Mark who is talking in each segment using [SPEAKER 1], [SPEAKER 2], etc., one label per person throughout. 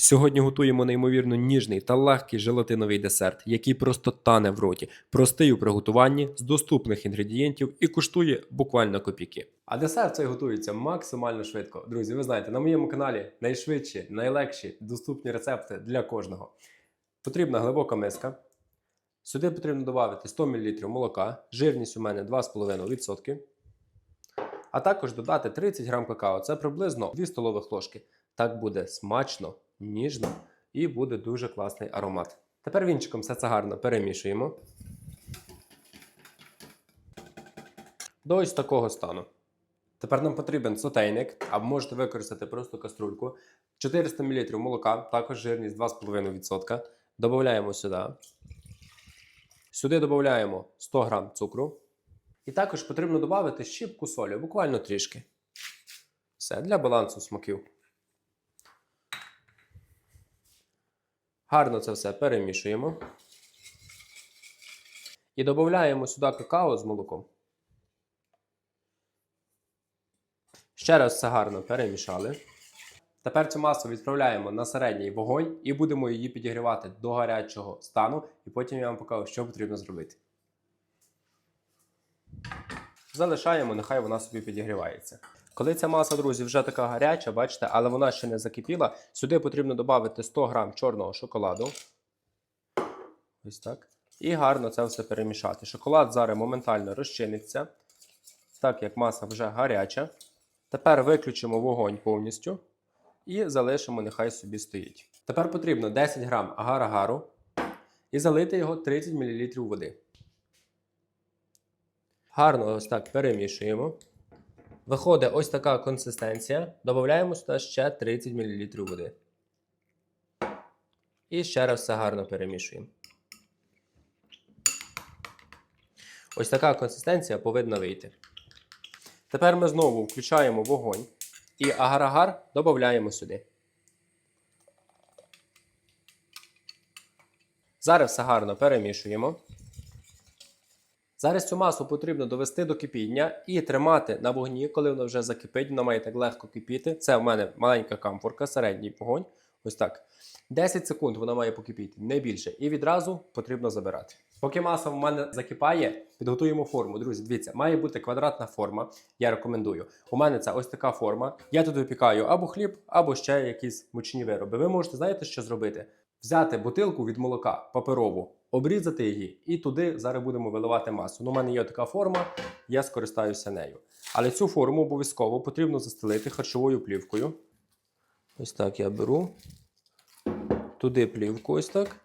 [SPEAKER 1] Сьогодні готуємо неймовірно ніжний та легкий желатиновий десерт, який просто тане в роті, простий у приготуванні з доступних інгредієнтів і коштує буквально копійки. А десерт цей готується максимально швидко. Друзі, ви знаєте, на моєму каналі найшвидші, найлегші, доступні рецепти для кожного. Потрібна глибока миска. Сюди потрібно додати 100 мл молока, жирність у мене 2,5%. А також додати 30 г какао. Це приблизно 2 столових ложки. Так буде смачно, ніжно і буде дуже класний аромат. Тепер вінчиком все це гарно перемішуємо. До ось такого стану. Тепер нам потрібен сотейник, або можете використати просто каструльку. 400 мл молока, також жирність 2,5%. Додаємо сюди. Сюди додаємо 100 г цукру. І також потрібно додати щіпку солі, буквально трішки. Все для балансу смаків. Гарно це все перемішуємо. І додаємо сюди какао з молоком. Ще раз все гарно перемішали. Тепер цю масу відправляємо на середній вогонь і будемо її підігрівати до гарячого стану, і потім я вам покажу, що потрібно зробити. Залишаємо, нехай вона собі підігрівається. Коли ця маса, друзі, вже така гаряча, бачите, але вона ще не закипіла, сюди потрібно додати 100 г чорного шоколаду. Ось так. І гарно це все перемішати. Шоколад зараз моментально розчиниться, так як маса вже гаряча. Тепер виключимо вогонь повністю і залишимо, нехай собі стоїть. Тепер потрібно 10 г агар-агару і залити його 30 мл води. Гарно ось так перемішуємо. Виходить ось така консистенція. Додаємо сюди ще 30 мл води. І ще раз все гарно перемішуємо. Ось така консистенція повинна вийти. Тепер ми знову включаємо вогонь і агар-агар додаємо сюди. Зараз все гарно перемішуємо. Зараз цю масу потрібно довести до кипіння і тримати на вогні, коли воно вже закипить, воно має так легко кипіти. Це в мене маленька камфорка, середній вогонь. Ось так. 10 секунд вона має покипіти, не більше. І відразу потрібно забирати. Поки маса в мене закипає, підготуємо форму. Друзі, дивіться, має бути квадратна форма. Я рекомендую. У мене це ось така форма. Я тут випікаю або хліб, або ще якісь мучні вироби. Ви можете знаєте, що зробити? Взяти бутилку від молока паперову, обрізати її, і туди зараз будемо виливати масу. Ну, у мене є така форма, я скористаюся нею. Але цю форму обов'язково потрібно застелити харчовою плівкою. Ось так я беру. Туди плівку, ось так.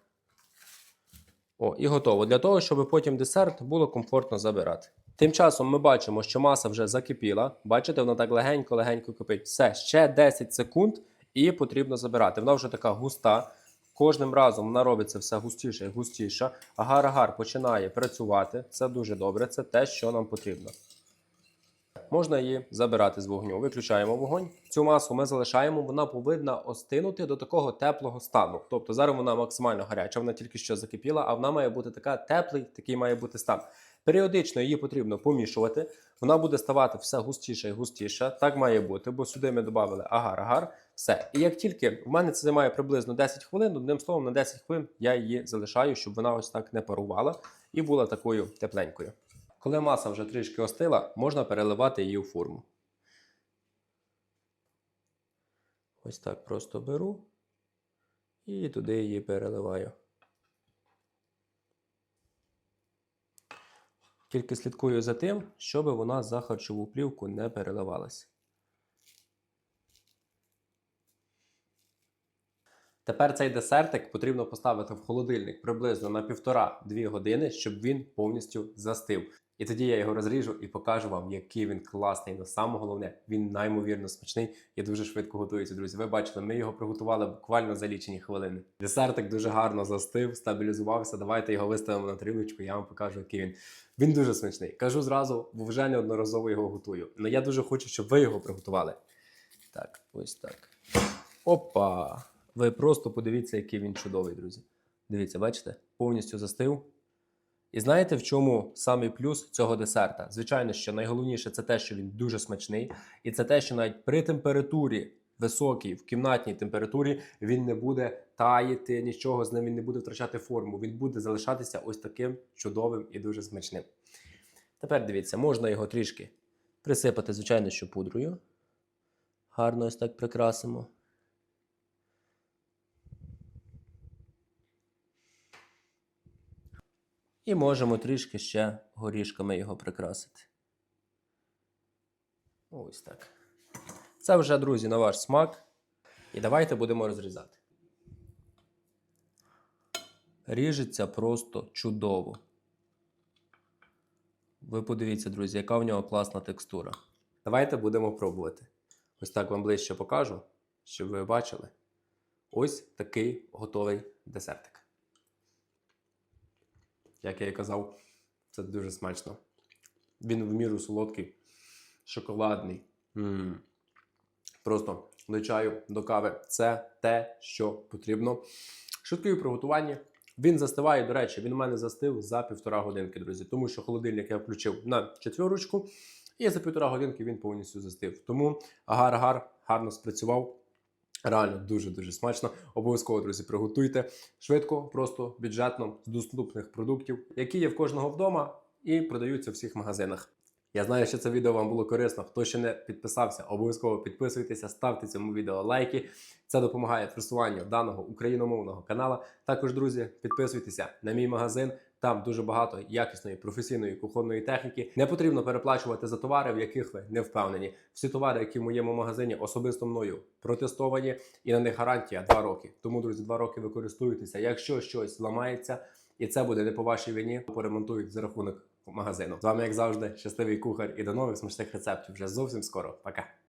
[SPEAKER 1] О, і готово. Для того, щоб потім десерт було комфортно забирати. Тим часом ми бачимо, що маса вже закипіла. Бачите, вона так легенько-легенько кипить. Все, ще 10 секунд і потрібно забирати. Вона вже така густа. Кожним разом вона робиться все густіше і густіше. Агар-агар починає працювати. Це дуже добре, це те, що нам потрібно. Можна її забирати з вогню. Виключаємо вогонь. Цю масу ми залишаємо, вона повинна остинути до такого теплого стану. Тобто зараз вона максимально гаряча, вона тільки що закипіла, а вона має бути така теплий, такий має бути стан. Періодично її потрібно помішувати. Вона буде ставати все густіше і густіше. Так має бути, бо сюди ми додали агар-агар. Все. І як тільки в мене це займає приблизно 10 хвилин, одним словом, на 10 хвилин я її залишаю, щоб вона ось так не парувала і була такою тепленькою. Коли маса вже трішки остила, можна переливати її у форму. Ось так просто беру і туди її переливаю. Тільки слідкую за тим, щоб вона за харчову плівку не переливалася. Тепер цей десертик потрібно поставити в холодильник приблизно на 1,5-2 години, щоб він повністю застив. І тоді я його розріжу і покажу вам, який він класний. Но саме головне, він неймовірно смачний і дуже швидко готується, друзі. Ви бачили, ми його приготували буквально за лічені хвилини. Десертик дуже гарно застив, стабілізувався. Давайте його виставимо на тарілочку, я вам покажу, який він. Він дуже смачний. Кажу зразу, бо вже неодноразово його готую. Але я дуже хочу, щоб ви його приготували. Так, ось так. Опа! Ви просто подивіться, який він чудовий, друзі. Дивіться, бачите? Повністю застив. І знаєте, в чому самий плюс цього десерта? Звичайно, що найголовніше це те, що він дуже смачний, і це те, що навіть при температурі високий в кімнатній температурі, він не буде таїти нічого з ним, він не буде втрачати форму. Він буде залишатися ось таким чудовим і дуже смачним. Тепер дивіться, можна його трішки присипати, звичайно, що пудрою. Гарно ось так прикрасимо. І можемо трішки ще горішками його прикрасити. Ось так. Це вже, друзі, на ваш смак. І давайте будемо розрізати. Ріжеться просто чудово. Ви подивіться, друзі, яка в нього класна текстура. Давайте будемо пробувати. Ось так вам ближче покажу, щоб ви бачили. Ось такий готовий десертик. Як я і казав, це дуже смачно. Він в міру солодкий, шоколадний. м Просто до чаю, до кави. Це те, що потрібно. Швидкий у приготуванні. Він застиває, до речі, він у мене застив за півтора годинки, друзі. Тому що холодильник я включив на четверочку, і за півтора годинки він повністю застив. Тому агар-агар гарно спрацював. Реально дуже-дуже смачно. Обов'язково, друзі, приготуйте швидко, просто бюджетно з доступних продуктів, які є в кожного вдома і продаються в всіх магазинах. Я знаю, що це відео вам було корисно. Хто ще не підписався, обов'язково підписуйтеся, ставте цьому відео лайки. Це допомагає просуванню даного україномовного канала. Також, друзі, підписуйтеся на мій магазин. Там дуже багато якісної професійної кухонної техніки. Не потрібно переплачувати за товари, в яких ви не впевнені. Всі товари, які в моєму магазині особисто мною протестовані, і на них гарантія 2 роки. Тому, друзі, 2 роки ви. Якщо щось ламається, і це буде не по вашій вині, поремонтують за рахунок магазину. З вами, як завжди, щасливий кухар і до нових смачних рецептів вже зовсім скоро. Пока.